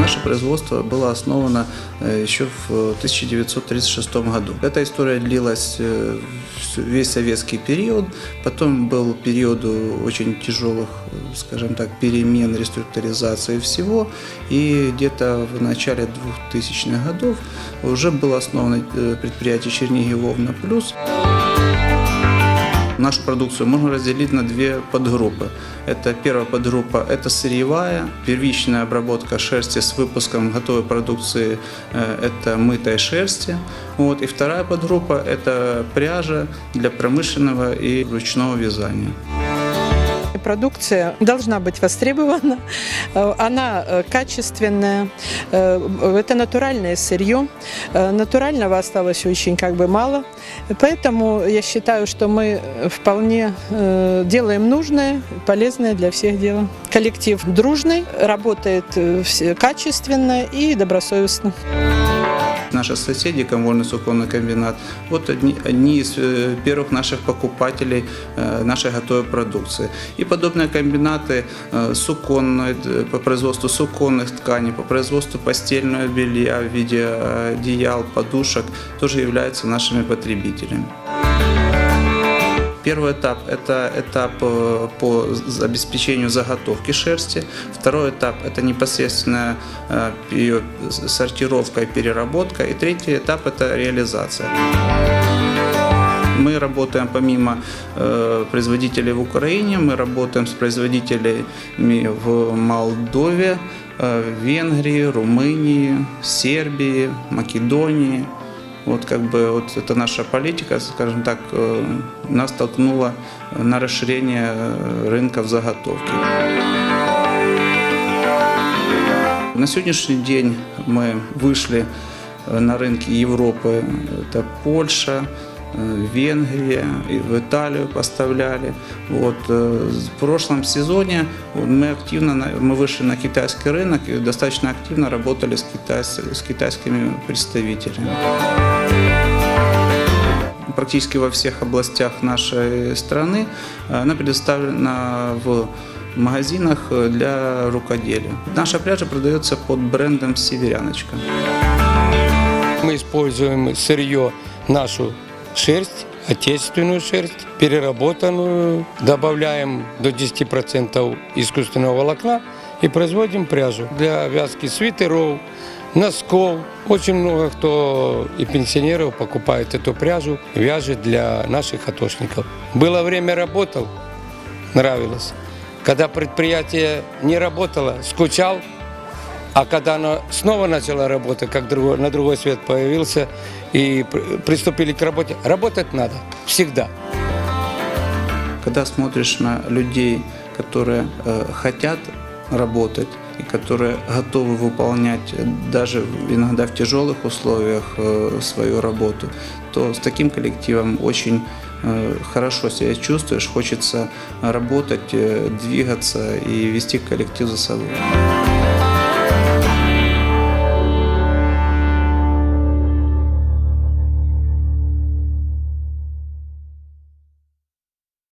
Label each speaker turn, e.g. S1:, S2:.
S1: Наше производство было основано э, еще в 1936 году. Эта история длилась э, весь советский период. Потом был период э, очень тяжелых, э, скажем так, перемен, реструктуризации всего. И где-то в начале 2000-х годов уже было основано э, предприятие Чернигів Вовна Плюс. Нашу продукцию можно разделить на две подгруппы. Это первая подгруппа – это сырьевая, первичная обработка шерсти с выпуском готовой продукции э, – это мытой шерсти. Вот. И вторая подгруппа – это пряжа для промышленного и ручного вязания.
S2: Продукция должна быть востребована, Э, она э, качественная, Э, это натуральное сырье, натурального осталось очень как бы мало, поэтому я считаю, что мы вполне делаем нужное, полезное для всех дело. Коллектив дружный, работает качественно и добросовестно.
S1: Наши соседи, комвольный суконный комбинат, вот одни, одни из э, первых наших покупателей э, нашей готовой продукции. И подобные комбинаты э, суконной, д- по производству суконных тканей, по производству постельного белья в виде одеял, подушек тоже являются нашими потребителями. Первый этап – это этап э, по обеспечению заготовки шерсти. Второй этап – это непосредственно э, ее сортировка и переработка. И третий этап – это реализация. Мы работаем помимо э, производителей в Украине, мы работаем с производителями в Молдове, э, Венгрии, Румынии, Сербии, Македонии. Вот как бы вот это наша политика, скажем так, э, нас толкнула на расширение рынков заготовки. На сегодняшний день мы вышли э, на рынки Европы. Это Польша, э, Венгрия, и в Италию поставляли. Вот. В прошлом сезоне мы активно мы вышли на китайский рынок и достаточно активно работали с, китайс- с китайскими представителями практически во всех областях нашей страны. Она предоставлена в магазинах для рукоделия. Наша пряжа продается под брендом «Северяночка».
S3: Мы используем сырье, нашу шерсть, отечественную шерсть, переработанную, добавляем до 10% искусственного волокна и производим пряжу для вязки свитеров, носков. Очень много кто и пенсионеров покупает эту пряжу, вяжет для наших атошников. Было время работал, нравилось. Когда предприятие не работало, скучал, а когда оно снова начало работать, как на другой свет появился, и пр- приступили к работе, работать надо всегда.
S1: Когда смотришь на людей, которые э, хотят работать и которые готовы выполнять даже иногда в тяжелых условиях э, свою работу, то с таким коллективом очень э, хорошо себя чувствуешь, хочется работать, э, двигаться и вести коллектив за собой.